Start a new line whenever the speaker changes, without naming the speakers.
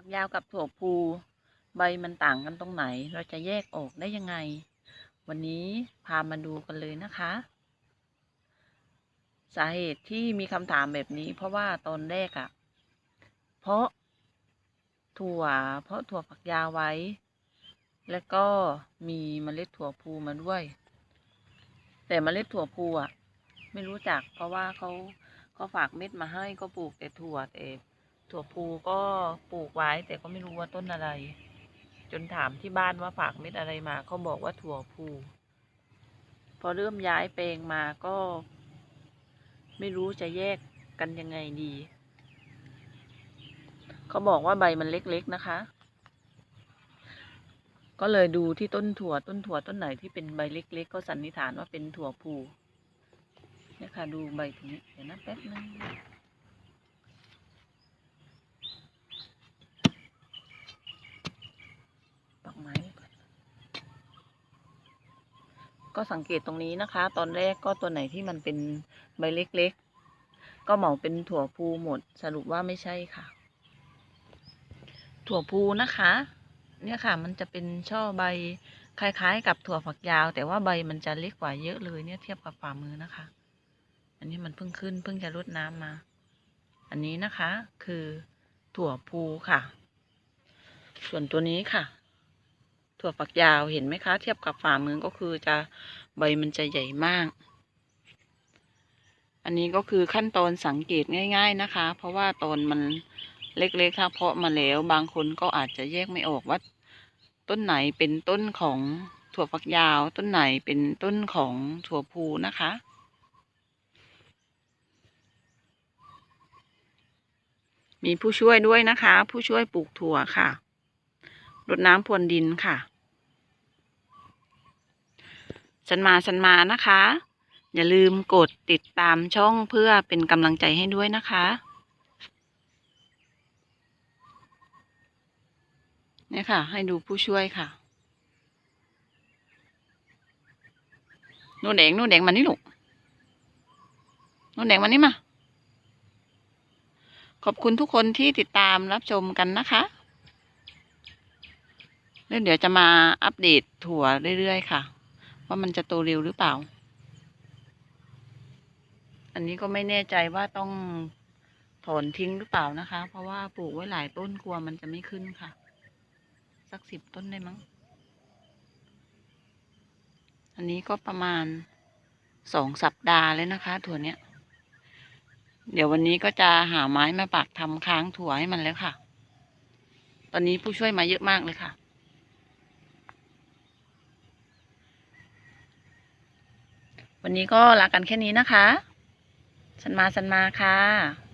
ฝักยาวกับถั่วพูใบมันต่างกันตรงไหน เราจะแยกออกได้ยังไง วันนี้พามาดูกันเลยนะคะ สาเหตุที่มีคำถามแบบนี้ เพราะว่าตอนแรกอะ่ะ เพราะถั่ว เพราะถั่วฝักยาวไว้ แล้วก็มีเมล็ดถั่วพูมาด้วย แต่เมล็ดถั่วพูอะ ไม่รู้จัก เพราะว่าเขาก็ฝากเม็ดมาให้ก็ปลูกแต่ถั่วแต่ ถั่วพูก็ปลูกไว้ แต่ก็ไม่รู้ว่าต้นอะไร จนถามที่บ้านว่าฝากเม็ดอะไรมาเขาบอกว่าถั่วพู พอเริ่มย้ายแปลงมาก็ ไม่รู้จะแยกกันยังไงดี เขาบอกว่าใบมันเล็กๆนะคะ ก็เลยดูที่ต้นถั่วต้นถั่วต้นไหนที่เป็นใบเล็ก ๆ ก็สันนิษฐานว่าเป็นถั่วพูนี่ค่ะดูใบตรงนี้เดี๋ยวนะแป๊บนึง ปักไม้ไว้ก่อนก็สังเกตตรงนี้นะคะ ตอนแรกก็ตัวไหนที่มันเป็นใบเล็กๆ ก็เหมาเป็นถั่วพูหมด สรุปว่าไม่ใช่ค่ะ ถั่วพูนะคะ เนี่ยค่ะ มันจะเป็นช่อใบคล้าย ๆ กับถั่วฝักยาว แต่ว่าใบมันจะเล็กกว่าเยอะเลยเนี่ยเทียบกับฝ่ามือนะคะ อันนี้มันเพิ่งขึ้นเพิ่งจะรดน้ำมา อันนี้นะคะคือถั่วพูค่ะ ส่วนตัวนี้ค่ะ ถั่วฝักยาวเห็นไหมคะ เทียบกับฝ่ามือก็คือจะใบมันจะใหญ่มาก อันนี้ก็คือขั้นตอนสังเกตง่าย ๆนะคะ เพราะว่าตอนมันเล็กๆถ้าเพาะมาแล้วบางคนก็อาจจะแยกไม่ออกว่า ต้นไหนเป็นต้นของถั่วฝักยาว ต้นไหนเป็นต้นของถั่วพูนะคะมีผู้ช่วยด้วยนะคะ ผู้ช่วยปลูกถั่วค่ะ รดน้ำพรวนดินค่ะฉันมาฉันมานะคะ อย่าลืมกดติดตามช่องเพื่อเป็นกำลังใจให้ด้วยนะคะนี่ค่ะ ให้ดูผู้ช่วยค่ะนู่นแดงนู่นแดงมานี่ลูกนู่นแดงมานี่มา ขอบคุณทุกคนที่ติดตามรับชมกันนะคะ แล้วเดี๋ยวจะมาอัปเดตถั่วเรื่อยๆค่ะ ว่ามันจะโตเร็วหรือเปล่า อันนี้ก็ไม่แน่ใจว่าต้องถอนทิ้งหรือเปล่านะคะ เพราะว่าปลูกไว้หลายต้นกลัวมันจะไม่ขึ้นค่ะ สักสิบต้นได้มั้ง อันนี้ก็ประมาณสองสัปดาห์แล้วนะคะ ถั่วเนี้ย เดี๋ยววันนี้ก็จะหาไม้มาปักทำค้างถั่วให้มันแล้วค่ะ ตอนนี้ผู้ช่วยมาเยอะมากเลยค่ะ วันนี้ก็ลากันแค่นี้นะคะฉันมาฉันมาค่ะ